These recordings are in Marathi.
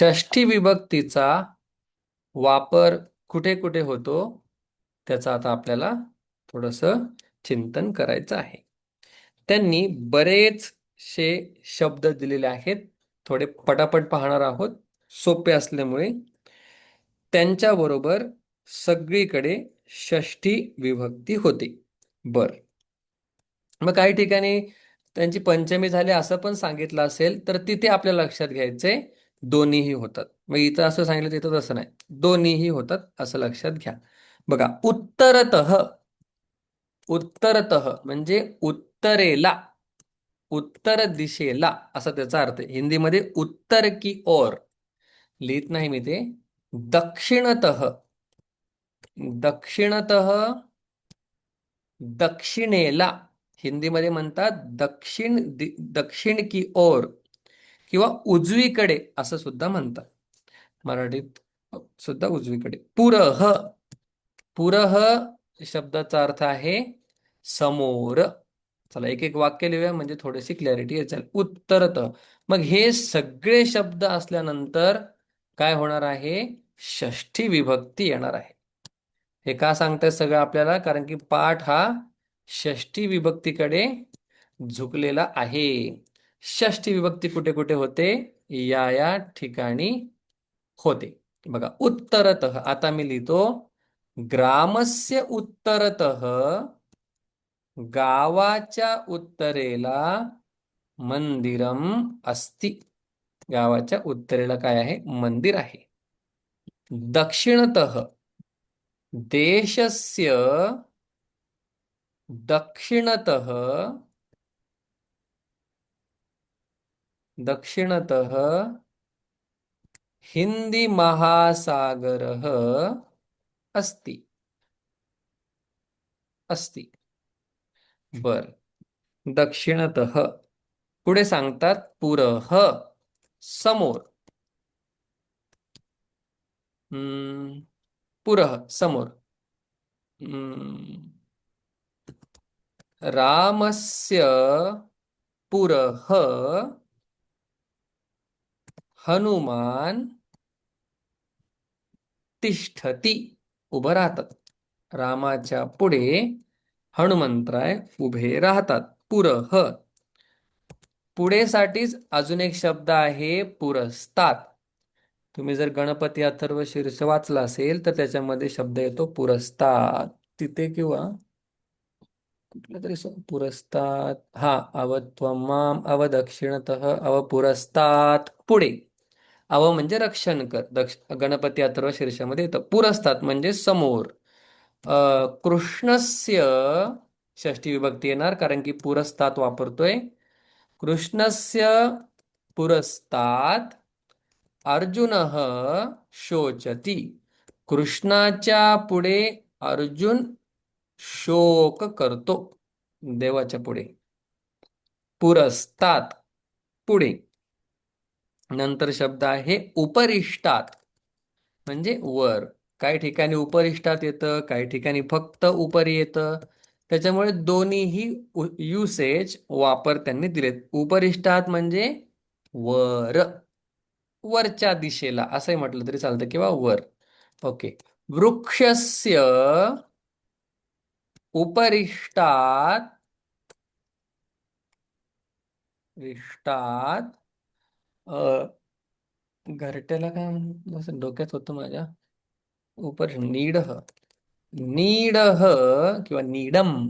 षष्ठी विभक्तीचा वापर कुठे कुठे होतो? त्याचा आता आपल्याला थोडंसं चिंतन करायचं आहे. त्यांनी बरेचसे शब्द दिलेले आहेत. थोडे पटापट पाहणार आहोत. सोपे असल्यामुळे त्यांच्याबरोबर सगळीकडे षष्ठी विभक्ती होते. बर. मग काही ठिकाणी त्यांची पंचमी झाली असं पण सांगितलं असेल तर तिथे आपल्या लक्षात घ्यायचंय. दोन्हीही होतात. मग इथं असं सांगितलं तिथं तसं नाही. दोन्हीही होतात असं लक्षात घ्या. बघा उत्तरत उत्तरतः म्हणजे उत्तरेला उत्तर दिशेला असा त्याचा अर्थ आहे. हिंदीमध्ये उत्तर की ओर. लिहित नाही मी ते. दक्षिणत दक्षिणतः दक्षिणेला. हिंदीमध्ये म्हणतात दक्षिण दक्षिण की ओर. किंवा उजवीकडे असं सुद्धा म्हणतात. मराठीत सुद्धा उजवीकडे. पुरह. पुरह शब्दाचा अर्थ आहे समोर. चला एक एक वाक्य लिहूया म्हणजे थोडीशी क्लॅरिटी येईल उत्तरत. मग हे सगळे शब्द असल्यानंतर काय होणार आहे? षष्ठी विभक्ती येणार आहे. हे का सांगताय सगळं आपल्याला? कारण की पाठ हा षष्ठी विभक्तीकडे झुकलेला आहे. षष्टी विभक्ती कुठे कुठे होते? या या ठिकाणी होते. बघा उत्तरतः आता मी लिहितो ग्रामस्य उत्तरतः गावाच्या उत्तरेला मंदिरम अस्ति. गावाच्या उत्तरेला काय आहे? मंदिर आहे. दक्षिणतः देशस्य दक्षिणतः दक्षिणतः हिंदी महासागरः अस्ति। अस्ति। बर दक्षिणतः पुढे सांगतात पुर समोर। हम्म, समोर। हम्म, रामस्य पुरः हनुमान तिष्ठती उभं राहतात. रामाच्या पुढे हनुमंतराय उभे राहतात. पुर. ह पुढेसाठीच अजून एक शब्द आहे पुरस्तात. तुम्ही जर गणपती अथर्व शीर्ष वाचला असेल तर त्याच्यामध्ये शब्द येतो पुरस्तात. तिथे किंवा कुठल्या तरी पुरस्तात. हा अवत्वमाम अवदक्षिणत अवपुरस्तात. पुढे. अव म्हणजे रक्षण कर. दक्ष गणपती अथर्व शीर्षामध्ये येतं. पुरस्तात म्हणजे समोर. कृष्णस्य षष्ठी विभक्ती येणार कारण की पुरस्तात वापरतोय. कृष्णस्य पुरस्तात अर्जुनः शोचती. कृष्णाच्या पुढे अर्जुन शोक करतो. देवाच्या पुढे. पुरस्तात पुढे. नंतर शब्द आहे उपरिष्टात. म्हणजे वर. काही ठिकाणी उपरिष्टात येतं काही ठिकाणी फक्त उपरी येतं. त्याच्यामुळे दोन्हीही युसेज वापर त्यांनी दिलेत. उपरिष्टात म्हणजे वर. वरच्या दिशेला. असंही म्हटलं तरी चालतं किंवा वर. ओके. वृक्षस्य उपरिष्टात रिष्टात अ, घरट्याला काय म्हणतात असं डोक्यात होतं माझ्या? उपर नीडह. नीडह किंवा नीडम.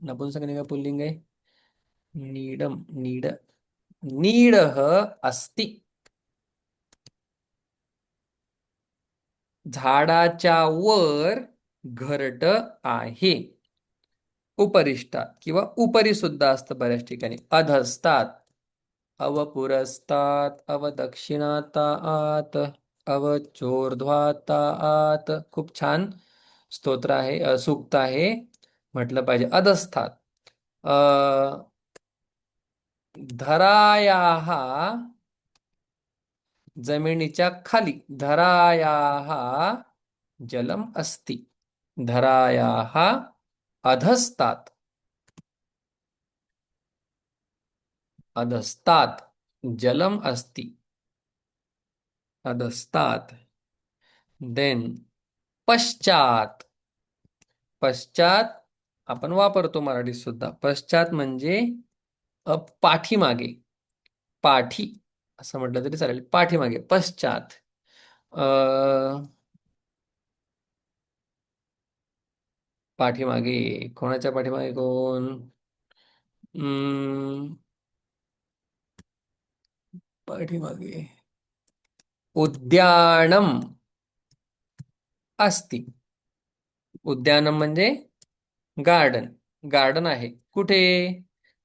नपुंसकलिंग पुल्लिंग आहे? नीडम नीड नीडह अस्ति. झाडाच्या वर घरट आहे. उपरिष्टात किंवा उपरी सुद्धा असतं बऱ्याच ठिकाणी. अधस्तात. अवपुरस्तात अवदक्षिणाताआत अवचोर्ध्वाताआत खूप छान स्तोत्र आहे सूक्त आहे म्हटलं पाहिजे. अधस्तात अ, धरायाः जमिनीच्या खाली धरायाः जलम अस्ति. धरायाः अधस्तात अधस्तात जलम अस्ति। अधस्तात। देन पश्चात। पश्चात आपण वापरतो मराठीत सुद्धा पश्चात म्हणजे पाठीमागे। पाठी असं म्हटलं तरी चालेल. पाठीमागे पश्चात। पाठीमागे कोणाच्या पाठीमागे कोण? पाठीमागे. उद्यानम अस्ति. उद्यानम म्हणजे गार्डन गार्डन आहे. कुठे?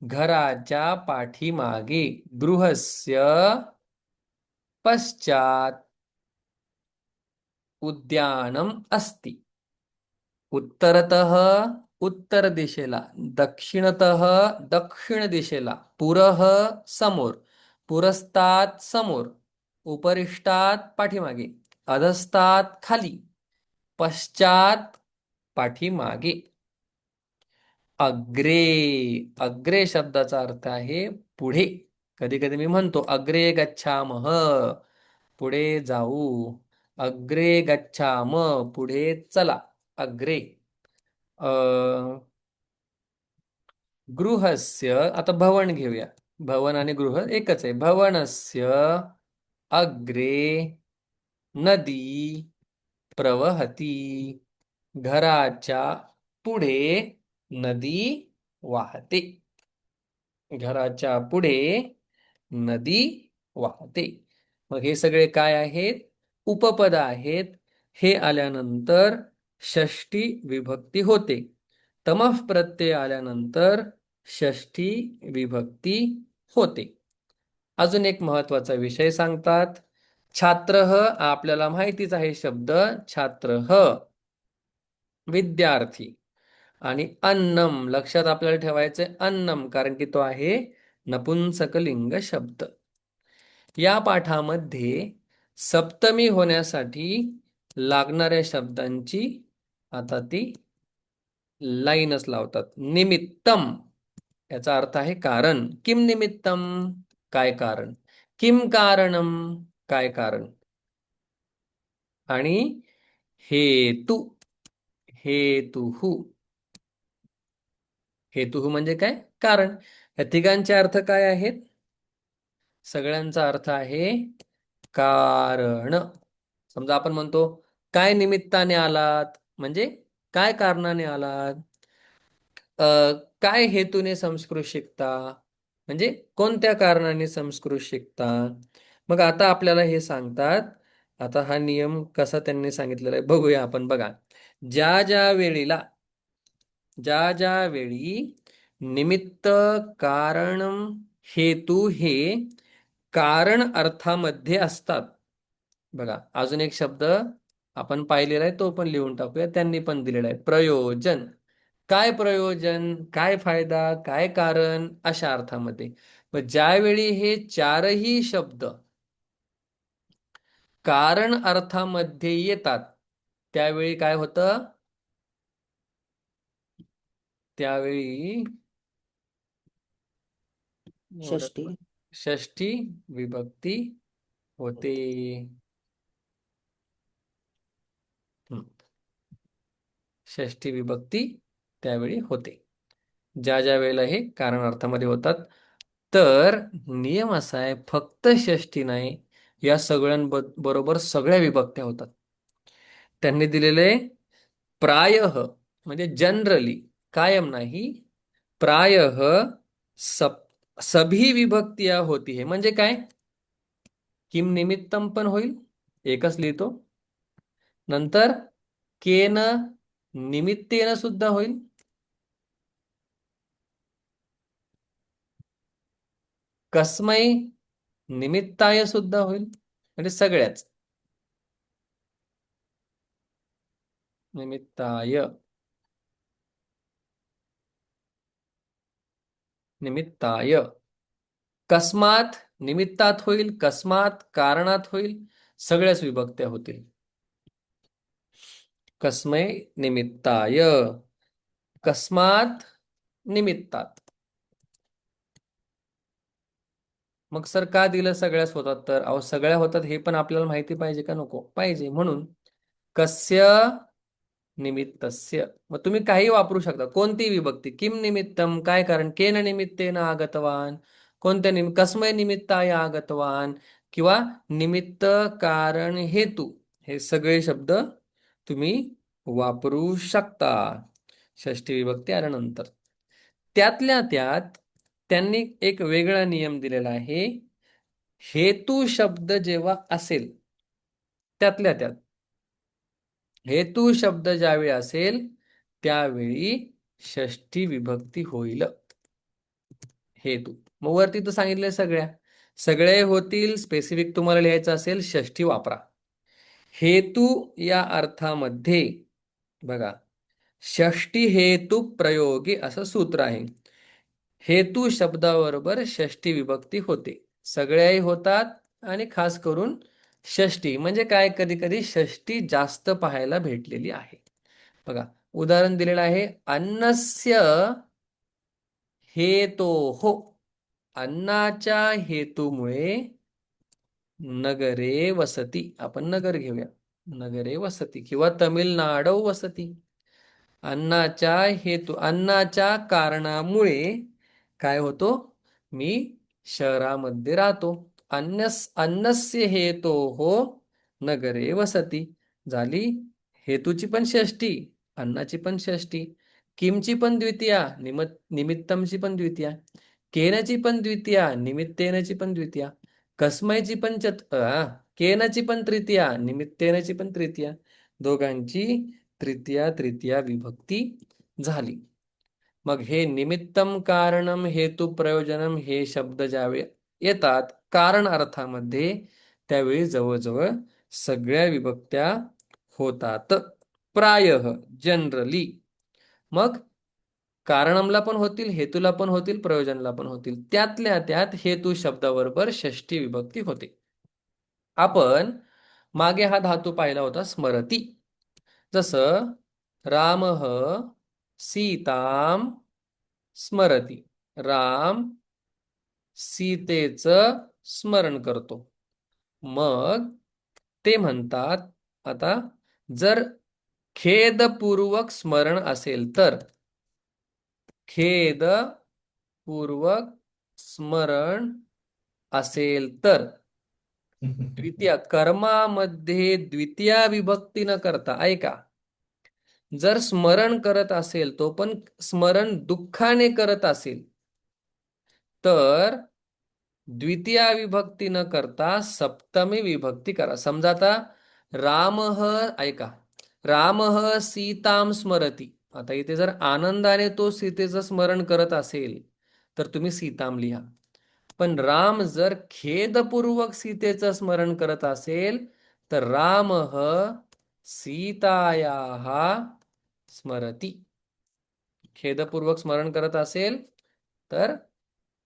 घराच्या पाठीमागे. गृहस्य पश्चात उद्यानम अस्ति. उत्तरतः उत्तर दिशेला. दक्षिणतः दक्षिण दिशेला. पुरः समोर. पुरस्तात समोर उपरिष्टात पाठीमागे अधस्तात खाली पश्चात पाठीमागे. अग्रे अग्रे शब्दाचा अर्थ आहे पुढे. कधी कधी मी म्हणतो अग्रे गच्छामः पुढे जाऊ. अग्रे गच्छाम पुढे चला. अग्रे. गृहस्य आता भवन घेऊया. भवन आणि गृह एकच आहे. भवनस्य अग्रे नदी प्रवहती. घराच्या पुढे नदी वाहते. घराच्या पुढे नदी वाहते. मग हे सगळे काय आहेत? उपपद आहेत. हे आल्यानंतर षष्टी विभक्ती होते. तमः प्रत्यय आल्यानंतर षष्ठी विभक्ती होते. अजून एक महत्त्वाचा विषय सांगतात. छात्र आपल्याला माहितीच आहे शब्द छात्र. विद्यार्थी. आणि अन्नम लक्षात आपल्याला ठेवायचे अन्नम कारण की तो आहे नपुंसकलिंग शब्द. या पाठामध्ये सप्तमी होण्यासाठी लागणाऱ्या शब्दांची आता ती लाईनच लावतात. निमित्तम. याचा अर्थ आहे कारण. किम निमित्तम? काय कारण? किम कारणम? काय कारण? आणि हेतू. हेतुहु हेतुहु म्हणजे काय? कारण. या तिघांचे अर्थ काय आहेत? सगळ्यांचा अर्थ आहे कारण. समजा आपण म्हणतो काय निमित्ताने आलात? म्हणजे काय कारणाने आलात? काय हेतूने संस्कृत शिकता? म्हणजे कोणत्या कारणाने संस्कृत शिकता? मग आता आपल्याला हे सांगतात. आता हा नियम कसा त्यांनी सांगितलेला आहे बघूया आपण. बघा ज्या ज्या वेळीला ज्या ज्या वेळी निमित्त कारण हेतू हे कारण अर्थामध्ये असतात. बघा अजून एक शब्द आपण पाहिलेला आहे तो पण लिहून टाकूया. त्यांनी पण दिलेला आहे. प्रयोजन. काय प्रयोजन काय फायदा काय कारण अशा अर्थामध्ये. मग ज्यावेळी हे चारही शब्द कारण अर्थामध्ये येतात त्यावेळी काय होतं? त्यावेळी षष्टी. षष्ठी विभक्ती होते. षष्ठी विभक्ती त्यावेळी होते. ज्या ज्या वेळेला हे कारण अर्थामध्ये होतात. तर नियम असा आहे फक्त षष्ठी नाही या सगळ्यांबरोबर सगळ्या विभक्त्या होतात. त्यांनी दिलेले प्रायः म्हणजे जनरली कायम नाही प्रायः सब सभी विभक्तिया होती है. म्हणजे काय? किम निमित्तम पण होईल एकच लिहितो. नंतर केन निमित्तेन सुद्धा होईल कसमै निमित्ताय सुद्धा होईल. म्हणजे सगळ्याच. निमित्ताय. निमित्ताय. कस्मात निमित्तात होईल कस्मात कारणात होईल सगळ्याच विभक्त्या होतील. कस्मै निमित्ताय. कस्मात निमित्तात. मग सर का दिलं सगळ्याच होतात? तर अहो सगळ्या होतात हे पण आपल्याला माहिती पाहिजे का नको? पाहिजे. म्हणून कस्य निमित्तस्य. मग तुम्ही काही वापरू शकता. कोणती विभक्ती? किम निमित्तम? काय कारण? केन निमित्तेन आगतवान? कोणत्या निमित्त कस्मय निमित्ताय आगतवान? किंवा निमित्त कारण हेतू. हे सगळे शब्द तुम्ही वापरू शकता. षष्टी विभक्ती आल्यानंतर. त्यातल्या त्यात त्यांनी एक वेगळा नियम दिलेला आहे. हेतू शब्द जेव्हा असेल त्यातल्या त्यात. हेतू शब्द ज्यावेळी असेल त्यावेळी षष्टी विभक्ती होईल. हेतू. मग वरती तर सांगितले सगळ्या. सगळे होतील स्पेसिफिक तुम्हाला लिहायचं असेल षष्टी वापरा. हेतू या अर्थामध्ये बघा षष्टी हेतू प्रयोगी असं सूत्र आहे. हेतू शब्दाबरोबर षष्टी विभक्ती होते. सगळ्याही होतात आणि खास करून षष्टी म्हणजे काय? कधी कधी षष्टी जास्त पाहायला भेटलेली आहे. बघा उदाहरण दिलेलं आहे अन्नस्य हेतो हो अन्नाच्या हेतूमुळे नगरे वसती. आपण नगर घेऊया. नगरे वसती किंवा तमिळनाडू वसती. अन्नाच्या हेतू अन्नाच्या कारणामुळे काय होतो? मी शहरामध्ये राहतो. अन्नस अन्नस्य हेतो हो नगरे वसती. झाली हेतूची पण षष्टी अन्नाची पण षष्टी किमची पण द्वितीया निम निमित्तमची पण द्वितीया केनची पण द्वितीया निमित्तेनची पण द्वितीया कस्मयची पण चत आ, केनची पण तृतीया निमित्तेनची पण तृतीया दोघांची तृतीया तृतीया विभक्ती झाली. मग हे निमित्तम कारणम हेतू प्रयोजनम हे शब्द ज्यावेळी येतात कारण अर्थामध्ये त्यावेळी जवळजवळ सगळ्या विभक्त्या होतात. प्राय जनरली मग कारणमला पण होतील हेतूला पण होतील प्रयोजनला पण होतील. त्यातल्या त्यात हेतू शब्दाबरोबर षष्टी विभक्ती होते. आपण मागे हा धातू पाहिला होता स्मरती. जसं राम सीताम स्मरती। राम सीतेचं स्मरण करतो। मग ते म्हणतात आता जर खेदपूर्वक स्मरण असेल तर? खेदपूर्वक स्मरण असेल तर? द्वितीय कर्मामध्ये द्वितीया विभक्ती न करता ऐका. जर स्मरण करत असेल तो पण स्मरण दुःखाने करत असेल तर द्वितीया विभक्ती न करता सप्तमी विभक्ती करा. समजा आता राम ऐका राम सीताम स्मरती. आता इथे जर आनंदाने तो सीतेचं स्मरण करत असेल तर तुम्ही सीताम लिहा. पण राम जर खेदपूर्वक सीतेचं स्मरण करत असेल तर राम सीताया स्मरती. खेदपूर्वक स्मरण करत असेल तर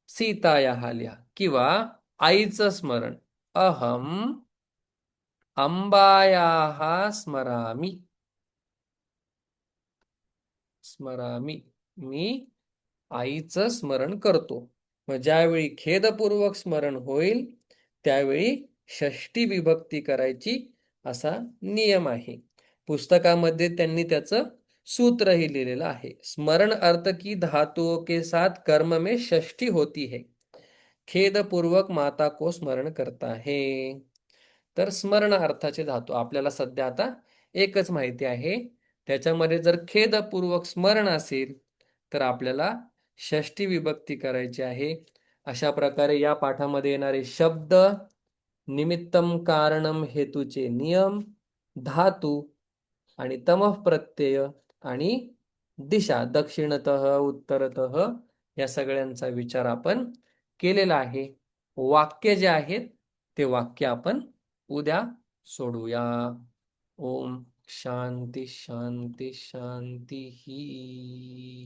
सीताया लिहा. किंवा आईचं स्मरण. अहम अंबाया स्मरामी. स्मरामी. मी आईचं स्मरण करतो. मग ज्यावेळी खेदपूर्वक स्मरण होईल त्यावेळी षष्टी विभक्ती करायची असा नियम आहे. पुस्तकामध्ये त्यांनी त्याचं सूत्रही लिहिलेलं आहे. स्मरण अर्थ की धातुओं के साथ कर्म में षष्ठी होती है. खेदपूर्वक माता को स्मरण करता है. तर स्मरण अर्थाचे धातू आपल्याला सध्या आता एकच माहिती आहे. त्याच्यामध्ये जर खेदपूर्वक स्मरण असेल तर आपल्याला षष्टी विभक्ती करायची आहे. अशा प्रकारे या पाठामध्ये येणारे शब्द निमित्तम कारणम हेतूचे नियम धातू आणि तमः प्रत्यय आणि दिशा दक्षिणत उत्तरत या सगळ्यांचा विचार आपण केलेला आहे. वाक्य जे आहेत ते वाक्य आपण उद्या सोडूया. ओम शांती शांती शांती ही.